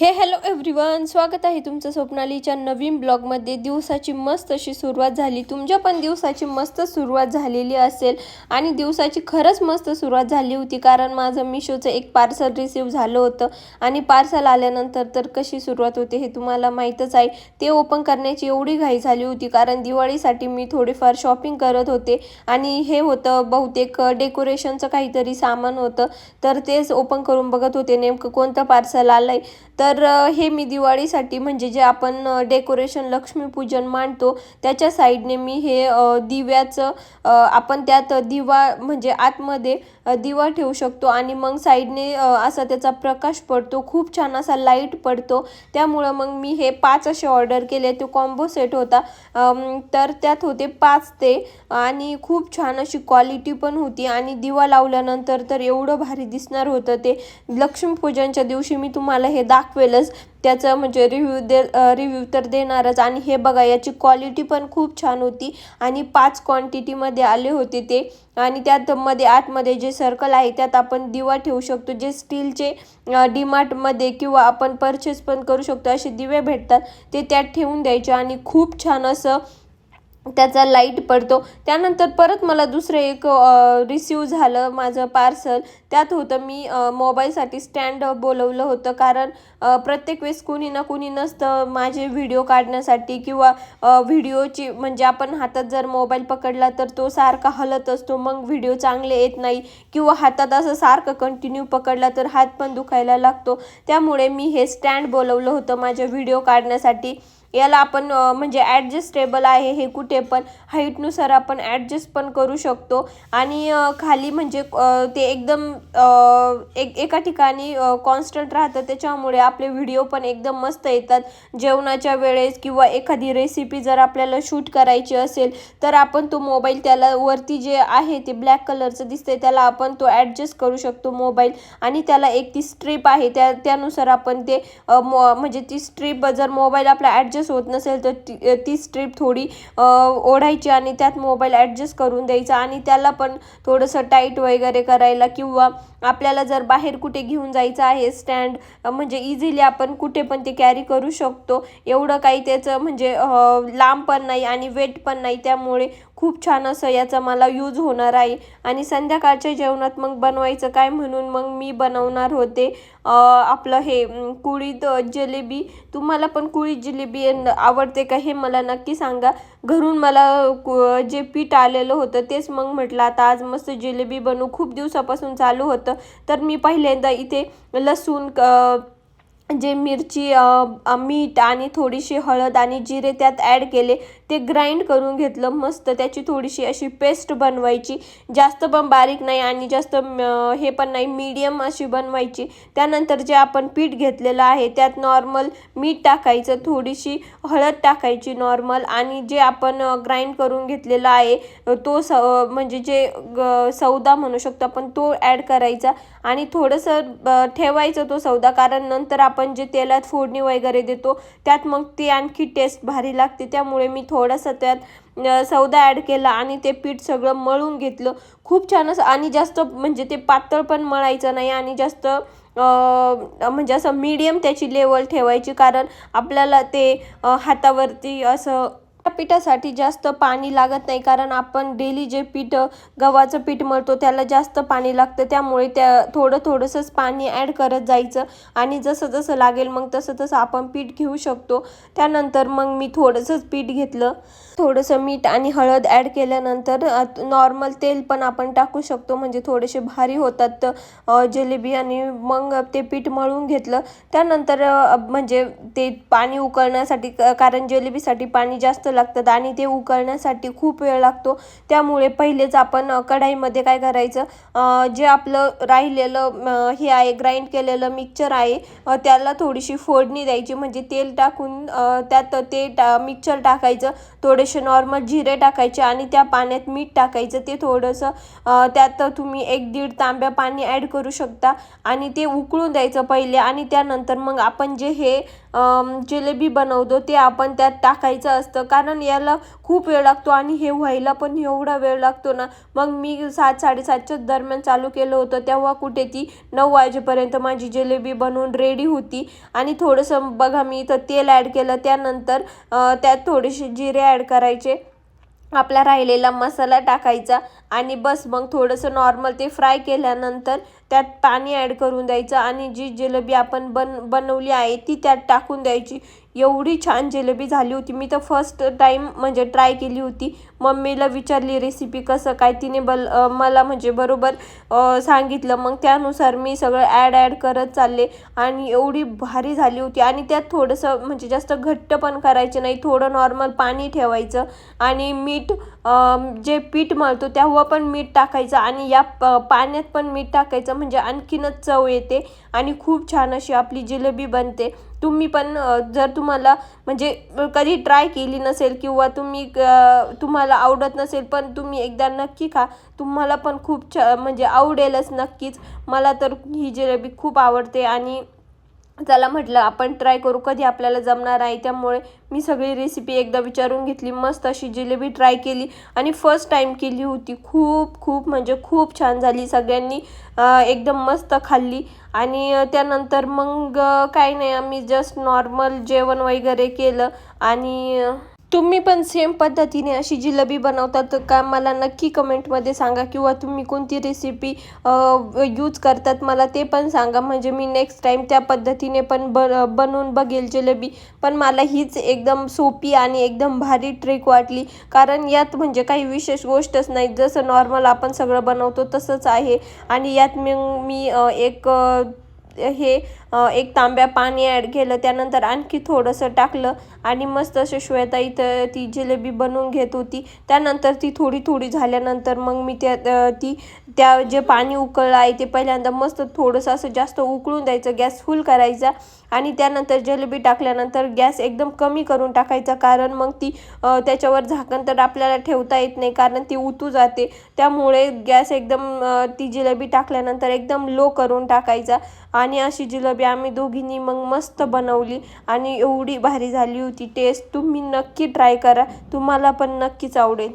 हे hello everyone स्वागत आहे तुमचं स्वप्नालीच्या नवीन ब्लॉगमध्ये. दिवसाची मस्त अशी सुरुवात झाली. तुमच्या पण दिवसाची मस्त सुरुवात झालेली असेल आणि दिवसाची खरंच मस्त सुरुवात झाली होती कारण माझं मिशोचं एक पार्सल रिसीव झालं होतं आणि पार्सल आल्यानंतर तर कशी सुरुवात होते हे तुम्हाला माहीतच आहे. ते ओपन करण्याची एवढी घाई झाली होती कारण दिवाळीसाठी मी थोडीफार शॉपिंग करत होते आणि हे होतं बहुतेक डेकोरेशनचं काहीतरी सामान होतं. तर तेच ओपन करून बघत होते नेमकं कोणतं पार्सल आलं आहे तर तर हे मी दिवाळीसाठी म्हणजे जे आपण डेकोरेशन लक्ष्मीपूजन मांडतो त्याच्या साईडने मी हे दिव्याचं आपण त्यात दिवा म्हणजे आतमध्ये दिवा ठेवू शकतो आणि मग साईडने असा त्याचा प्रकाश पडतो. खूप छान असा लाइट पडतो. त्यामुळं मग मी हे पाच असे ऑर्डर केले. तो कॉम्बो सेट होता. तर त्यात होते पाच ते. आणि खूप छान अशी क्वालिटी पण होती. आणि दिवा लावल्यानंतर तर एवढं भारी दिसणार होतं ते. लक्ष्मीपूजनच्या दिवशी मी तुम्हाला हे दाखवेलच. त्याचं म्हणजे रिव्ह्यू दे रिव्ह्यू तर देणारच. आणि हे बघा याची क्वालिटी पण खूप छान होती. आणि पाच क्वांटिटीमध्ये आले होते ते. आणि त्यात मध्ये आतमध्ये जे सर्कल आहे त्यात आपण दिवा ठेवू शकतो. जे स्टीलचे डीमार्टमध्ये किंवा आपण परचेस पण करू शकतो. असे दिवे भेटतात. ते त्यात ठेवून द्यायचे. आणि खूप छान असं त्याचा लाइट पडतो. त्यानंतर परत मला दुसरं एक रिसिव्ह झालं माझं पार्सल त्यात होतं मी मोबाईलसाठी स्टँड बोलवलं होतं. कारण प्रत्येक वेळेस कुणी ना कुणी नसतं माझे व्हिडिओ काढण्यासाठी किंवा व्हिडिओची म्हणजे आपण हातात जर मोबाईल पकडला तर तो सारखा हलत असतो. मग व्हिडिओ चांगले येत नाही. किंवा हातात असं सारखं कंटिन्यू पकडला तर हात पण दुखायला लागतो. त्यामुळे मी हे स्टँड बोलवलं होतं माझ्या व्हिडिओ काढण्यासाठी. याला आपण म्हणजे ॲडजस्टेबल आहे हे कुठे पण हाईटनुसार आपण ॲडजस्ट पण करू शकतो. आणि खाली म्हणजे ते एकदम एक एका ठिकाणी कॉन्स्टंट राहतं. त्याच्यामुळे आपले व्हिडिओ पण एकदम मस्त येतात. जेवणाच्या वेळेस किंवा एखादी रेसिपी जर आपल्याला शूट करायची असेल तर आपण तो मोबाईल त्याला वरती जे आहे ते ब्लॅक कलरचं दिसतंय त्याला आपण तो ॲडजस्ट करू शकतो मोबाईल आणि त्याला एक ती स्ट्रीप आहे त्या त्यानुसार आपण ते म्हणजे ती स्ट्रीप जर मोबाईल आपला ॲडजस्ट होत नसेल तर ती ती स्ट्रीप थोडी ओढायची आणि त्यात मोबाईल ॲडजस्ट करून द्यायचा आणि त्याला पण थोडंसं टाईट वगैरे करायला किंवा आपल्याला जर बाहेर कुठे घेऊन जायचं आहे स्टँड म्हणजे इझिली आपण कुठे पण ते कॅरी करू शकतो. एवढं काही त्याचं म्हणजे लांब पण नाही आणि वेट पण नाही. त्यामुळे खूप छान असं याचा मला यूज होणार आहे. आणि संध्याकाळच्या जेवणात मग बनवायचं काय म्हणून मग मी बनवणार होते. आपलं हे कुळीत कुळीद जिलेबी. तुम्हाला पण कुळीत जिलेबी आवडते का हे मला नक्की सांगा. घरून मला कु- जे पीठ आलेलं होतं तेच मग म्हटलं आता आज मस्त जिलेबी बनवू. खूप दिवसापासून चालू होतं. तर मी पहिल्यांदा इथे लसूण जे मिरची मीठ आणि थोडीशी हळद आणि जिरे त्यात ॲड केले. ते ग्राइंड करून घेतलं मस्त. त्याची थोडीशी अशी पेस्ट बनवायची. जास्त पण बारीक नाही आणि जास्त हे पण नाही मीडियम अशी बनवायची. त्यानंतर जे आपण पीठ घेतलेलं आहे त्यात नॉर्मल मीठ टाकायचं थोडीशी हळद टाकायची नॉर्मल आणि जे आपण ग्राइंड करून घेतलेलं आहे तो स म्हणजे जे ग सौदा म्हणू शकतो आपण तो ॲड करायचा. आणि थोडंसं ठेवायचं तो सौदा कारण नंतर आपण जे तेलात फोडणी वगैरे देतो त्यात मग ती आणखी टेस्ट भारी लागते. त्यामुळे मी थो थोडंसं त्यात सौदा ॲड केला आणि ते पीठ सगळं मळून घेतलं. खूप छान असं आणि जास्त म्हणजे ते पातळ पण मळायचं नाही आणि जास्त म्हणजे असं मीडियम त्याची लेवल ठेवायची कारण आपल्याला ते हातावरती असं त्या पिठासाठी जास्त पाणी लागत नाही कारण आपण डेली जे पीठ गव्हाचं पीठ मळतो त्याला जास्त पाणी लागतं. त्यामुळे त्या थोडं थोडंसंच पाणी ॲड करत जायचं. आणि जसं जसं लागेल मग तसं तसं आपण पीठ घेऊ शकतो. त्यानंतर मग मी थोडंसंच पीठ घेतलं. थोडंसं मीठ आणि हळद ॲड केल्यानंतर नॉर्मल तेल पण आपण टाकू शकतो. म्हणजे थोडेसे भारी होतात तर जिलेबी आणि मग ते पीठ मळून घेतलं. त्यानंतर म्हणजे ते पाणी उकळण्यासाठी क- कारण जिलेबीसाठी पाणी जास्त लागतात आणि ते उकळण्यासाठी खूप वेळ लागतो. त्यामुळे पहिलेच आपण कढाईमध्ये काय करायचं जे आपलं राहिलेलं हे आहे ग्राइंड केलेलं मिक्सचर आहे त्याला थोडीशी फोडणी द्यायची. म्हणजे तेल टाकून त्यात ते टा मिक्सचर टाकायचं थोडेसे नॉर्मल जिरे टाकायचे आणि त्या पाण्यात मीठ टाकायचं. ते थोडंसं त्यात तुम्ही एक दीड तांब्या पाणी ॲड करू शकता आणि ते उकळून द्यायचं पहिले आणि त्यानंतर मग आपण जे हे जिलेबी बनवतो ते आपण त्यात टाकायचं असतं. कारण याला खूप वेळ लागतो आणि हे व्हायला पण एवढा वेळ लागतो ना. मग मी सात साडेसातच्या दरम्यान चालू केलं होतं. तेव्हा कुठे ती नऊ वाजेपर्यंत माझी जिलेबी बनवून रेडी होती. आणि थोडंसं बघा मी इथं तेल ॲड केलं. त्यानंतर त्यात थोडेसे जिरे ॲड करायचे. आपला राहिलेला मसाला टाकायचा आणि बस मग थोडंसं नॉर्मल ते फ्राय केल्यानंतर त्यात पाणी ॲड करून द्यायचं आणि जी जिलेबी आपण बन बनवली आहे ती त्यात टाकून द्यायची. एवढी छान जिलेबी झाली होती. मी तर फर्स्ट टाईम म्हणजे ट्राय केली होती. मम्मीला विचारली रेसिपी कसं काय? तिने बल मला म्हणजे बरोबर सांगितलं. मग त्यानुसार मी सगळं ॲड ॲड करत चालले आणि एवढी भारी झाली होती. आणि त्यात थोडंसं म्हणजे जास्त घट्ट पण करायचे नाही. थोडं नॉर्मल पाणी ठेवायचं आणि मीठ जे पीठ मळतो तेव्हा पण मीठ टाकायचं आणि या प पाण्यात पण मीठ टाकायचं. म्हणजे आणखीनच चव येते आणि खूप छान अशी आपली जिलेबी बनते. तुम्ही पण जर तुम्हाला म्हणजे कधी ट्राय केली नसेल किंवा तुम्ही तुम्हाला आवडत नसेल पण तुम्ही एकदा नक्की खा. तुम्हाला पण खूप छ म्हणजे आवडेलच नक्कीच. मला तर ही जिलेबी खूप आवडते आणि चला म्हटलं आपण ट्राय करू कधी आपल्याला जमणार आहे. त्यामुळे मी सगळी रेसिपी एकदा विचारून घेतली मस्त अशी जिलेबी ट्राय केली आणि फर्स्ट टाईम केली होती. खूप खूप म्हणजे खूप छान झाली सगळ्यांनी. एकदम मस्त खाल्ली. आणि त्यानंतर मग काही नाही आम्ही जस्ट नॉर्मल जेवण वगैरे केलं. आणि तुम्ही पण सेम पद्धतीने अशी जिलबी बनवतात. का मला नक्की कमेंटमध्ये सांगा किंवा तुम्ही कोणती रेसिपी यूज करतात मला ते पण सांगा. म्हणजे मी नेक्स्ट टाईम त्या पद्धतीने पण ब बनवून बघेल जिलेबी. पण मला हीच एकदम सोपी आणि एकदम भारी ट्रिक वाटली. कारण यात म्हणजे काही विशेष गोष्टच नाही. जसं नॉर्मल आपण सगळं बनवतो तसंच आहे. आणि यात मी मी एक हे एक तांब्या पाणी ॲड केलं त्यानंतर आणखी थोडंसं टाकलं आणि मस्त असं श्वेता इथं ती जिलेबी बनवून घेत होती. त्यानंतर ती थोडी थोडी झाल्यानंतर मग मी त्या ती त्या जे पाणी उकळलं आहे ते पहिल्यांदा मस्त थोडंसं असं जास्त उकळून द्यायचं गॅस फुल करायचा आणि त्यानंतर जिलेबी टाकल्यानंतर गॅस एकदम कमी करून टाकायचा कारण मग ती त्याच्यावर झाकण तर आपल्याला ठेवता येत नाही कारण ती उतू जाते. त्यामुळे गॅस एकदम ती जिलेबी टाकल्यानंतर एकदम लो करून टाकायचा आणि अशी जिलेबी आम्ही दोघींनी मग मस्त बनवली आणि एवढी भारी झाली होती टेस्ट. तुम्ही नक्की ट्राय करा. तुम्हाला पण नक्कीच आवडेल.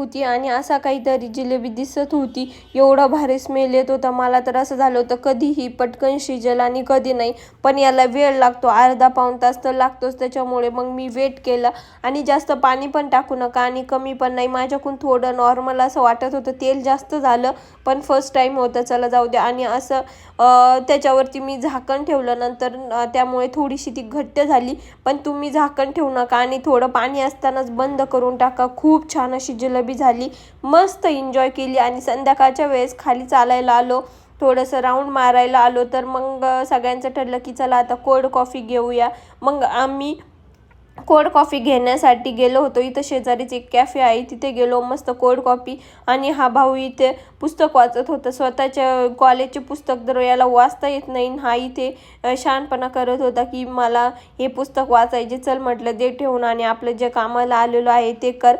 होती आणि असा काहीतरी जिलेबी दिसत होती. एवढा भारी स्मेल येत होता. मला तर असं झालं होतं कधीही पटकन शिजेल आणि कधी नाही. पण याला वेळ लागतो. अर्धा पाऊण तास तर लागतोच. त्याच्यामुळे मग मी वेट केलं. आणि जास्त पाणी पण टाकू नका आणि कमी पण नाही. माझ्याकडून थोडं नॉर्मल असं वाटत होतं. तेल जास्त झालं पण फर्स्ट टाईम होतं. चला जाऊ द्या. आणि असं त्याच्यावरती मी झाकण ठेवलं. नंतर त्यामुळे थोडीशी ती घट्ट झाली. पण तुम्ही झाकण ठेवू नका आणि थोडं पाणी असतानाच बंद करून टाका. खूप छान अशी जिलेबी झाली. मस्त एन्जॉय केली आणि संध्याकाळच्या वेळेस खाली चालायला आलो. थोडंसं राऊंड मारायला आलो. तर मग सगळ्यांचं ठरलं की चला आता कोल्ड कॉफी घेऊया. मग आम्ही कोल्ड कॉफी घेण्यासाठी गेलो होतो. इथं शेजारीच एक कॅफे आहे. तिथे गेलो मस्त कोल्ड कॉफी आणि हा भाऊ इथे पुस्तक वाचत होता. स्वतःच्या कॉलेजचे पुस्तक दर याला वाचता येत नाही. आणि हा इथे शहाणपणा करत होता की मला हे पुस्तक वाचायचे. चल म्हटलं दे ठेवून आणि आपलं जे कामाला आलेलो आहे ते कर.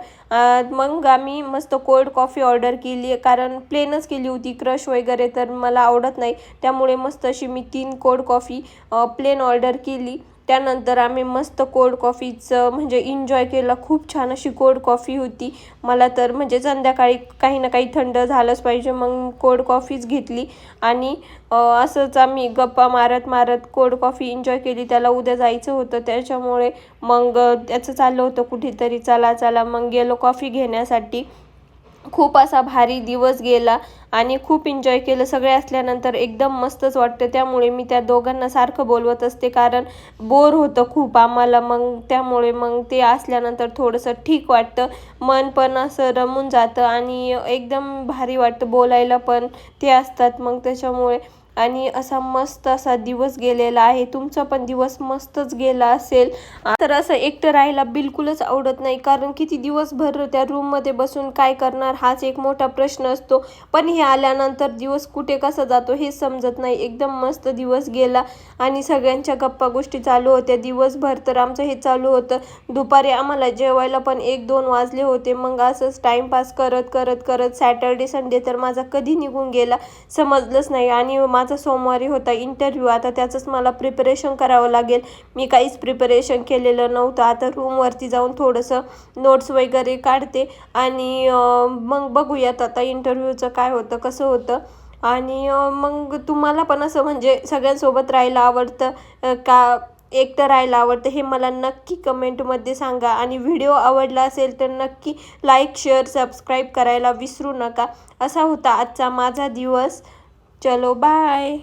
मग आम्ही मस्त कोल्ड कॉफी ऑर्डर केली. कारण प्लेनच केली होती क्रश वगैरे तर मला आवडत नाही. त्यामुळे मस्त अशी मी तीन कोल्ड कॉफी प्लेन ऑर्डर केली. त्यानंतर आम्ही मस्त कोल्ड कॉफीचं म्हणजे एन्जॉय केलं. खूप छान अशी कोल्ड कॉफी होती. मला तर म्हणजे संध्याकाळी काही ना काही थंड झालंच पाहिजे मग कोल्ड कॉफीच घेतली. आणि असंच आम्ही गप्पा मारत मारत कोल्ड कॉफी एन्जॉय केली. त्याला उद्या जायचं होतं. त्याच्यामुळे मग त्याचं चाललं होतं कुठेतरी चला चला मग गेलो कॉफी घेण्यासाठी. खूप असा भारी दिवस गेला आणि खूप एन्जॉय केलं. सगळे असल्यानंतर एकदम मस्तच वाटतं. त्यामुळे मी त्या दोघांना सारखं बोलवत असते कारण बोर होतं खूप आम्हाला. मग त्यामुळे मग ते असल्यानंतर थोडंसं ठीक वाटतं. मन पण असं रमून जातं आणि एकदम भारी वाटतं बोलायला पण. ते असतात मग त्याच्यामुळे आणि असा मस्त असा दिवस गेलेला आहे. तुमचा पण दिवस मस्तच गेला असेल. तर असं एकटं राहायला बिलकुलच आवडत नाही. कारण किती दिवसभर त्या रूममध्ये बसून काय करणार हाच एक मोठा प्रश्न असतो. पण हे आल्यानंतर दिवस कुठे कसा जातो हे समजत नाही. एकदम मस्त दिवस गेला आणि सगळ्यांच्या गप्पा गोष्टी चालू होत्या. दिवसभर तर आमचं हे चालू होतं. दुपारी आम्हाला जेवायला पण एक दोन वाजले होते. मग असंच टाईमपास करत करत करत सॅटर्डे संडे तर माझा कधी निघून गेला समजलंच नाही. आणि माझा सोमवारी होता इंटरव्ह्यू आता त्याचंच मला प्रिपरेशन करावं लागेल. मी काहीच प्रिपरेशन केलेलं नव्हतं. आता रूमवरती जाऊन थोडंसं नोट्स वगैरे काढते. आणि मग बघूयात आता इंटरव्ह्यूचं काय होतं कसं होतं. आणि मग तुम्हाला पण असं म्हणजे सगळ्यांसोबत राहायला आवडतं का एकटं राहायला आवडतं हे मला नक्की कमेंटमध्ये सांगा. आणि व्हिडिओ आवडला असेल तर नक्की लाईक शेअर सबस्क्राईब करायला विसरू नका. असा होता आजचा माझा दिवस. चलो बाय